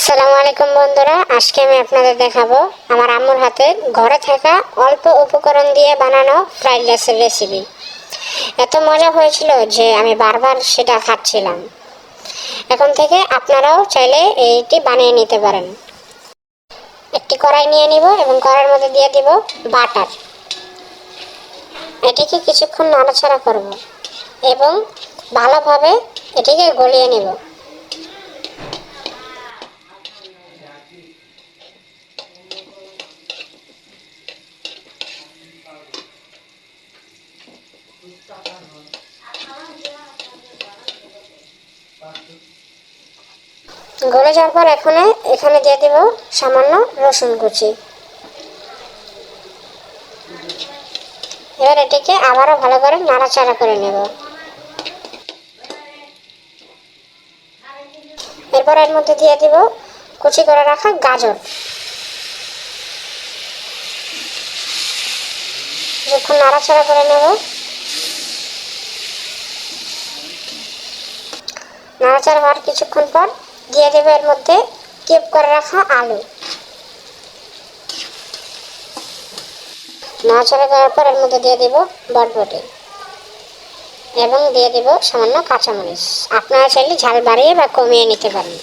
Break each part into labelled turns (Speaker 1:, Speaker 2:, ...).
Speaker 1: আসসালামু আলাইকুম বন্ধুরা, আজকে আমি আপনাদের দেখাবো আমার আম্মুর হাতে ঘরে থাকা অল্প উপকরণ দিয়ে বানানো ফ্রাইড রাইসের রেসিপি এত মজা হয়েছিল যে আমি বারবার সেটা খাচ্ছিলাম। এখন থেকে আপনারাও চাইলে এইটি বানিয়ে নিতে পারেন। একটি কড়াই নিয়ে নিব এবং কড়াইয়ের মধ্যে দিয়ে দিব বাটার। এটিকে কিছুক্ষণ নাড়াচাড়া করব এবং ভালোভাবে এটিকে গলিয়ে নেব। গলে যাওয়ার পর এখানে এখানে দিয়ে দেব সামান্য রসুন কুচি। এবার এটিকে আবারও ভালো করে নাড়াচাড়া করে নেব। এরপর এর মধ্যে দিয়ে দিব কুচি করে রাখা গাজর। কিছুক্ষণ নাড়াচাড়া করে নেব। নাড়াচাড়া হওয়ার কিছুক্ষণ পর দিয়ে দেবে এর মধ্যে কেপ করে রাখা আলু। নাড়াচাড়া করার পর এর মধ্যে দিয়ে দেব বটবটি এবং দিয়ে দেব সামান্য কাঁচামরিচ। আপনারা চাইলে ঝাল বাড়িয়ে বা কমিয়ে নিতে পারেন।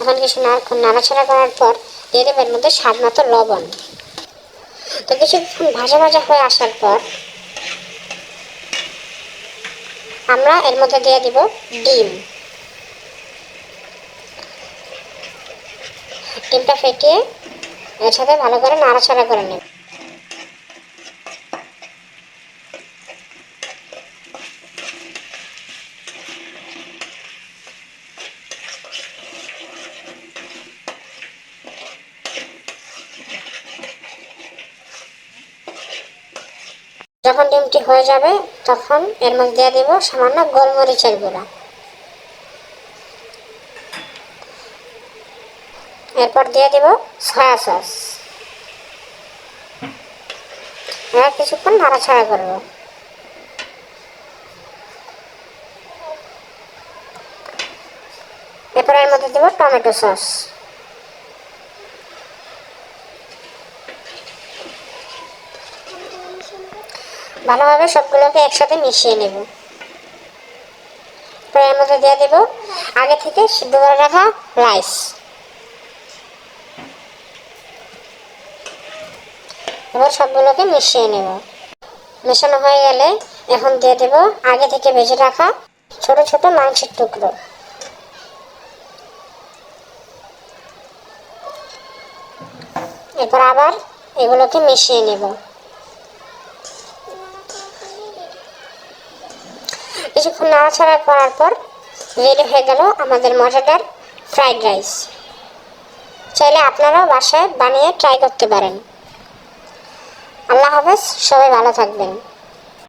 Speaker 1: এখন কিছু নাড়াচাড়া করার পর দিয়ে দেবো এর মধ্যে স্বাদ মতো লবণ। তো কিছুক্ষণ ভাজা ভাজা হয়ে আসার পর আমরা এর মধ্যে দিয়ে দিব ডিম। ডিমটা ফেটিয়ে এর সাথে ভালো করে নাড়াচাড়া করে নেব। যখন ডিমটি হয়ে যাবে, তখন এর মধ্যে দিয়ে দেবো সামান্য গোলমরিচের গুঁড়া। এরপর দিয়ে দেব সয়া সস। এবার কিছুক্ষণ নাড়াছাড়া করব। এরপর এর মধ্যে দেব টমেটো সস। ভালোভাবে সবগুলোকে একসাথে মিশিয়ে নেব। এর মধ্যে দিয়ে দেব আগে থেকে সিদ্ধ করে রাখা রাইস। এবার সবগুলোকে মিশিয়ে নেব। মেশানো হয়ে গেলে এখন দিয়ে দেব আগে থেকে ভেজে রাখা ছোট ছোট মাংসের টুকরো। এরপর আবার এগুলোকে মিশিয়ে নেব। কিছুক্ষণ নাড়াচাড়া করার পর রেডি হয়ে গেল আমাদের মজাদার ফ্রাইড রাইস। চাইলে আপনারাও বাসায় বানিয়ে ট্রাই করতে পারেন। আল্লাহ হাফেজ, সবাই ভালো থাকবেন।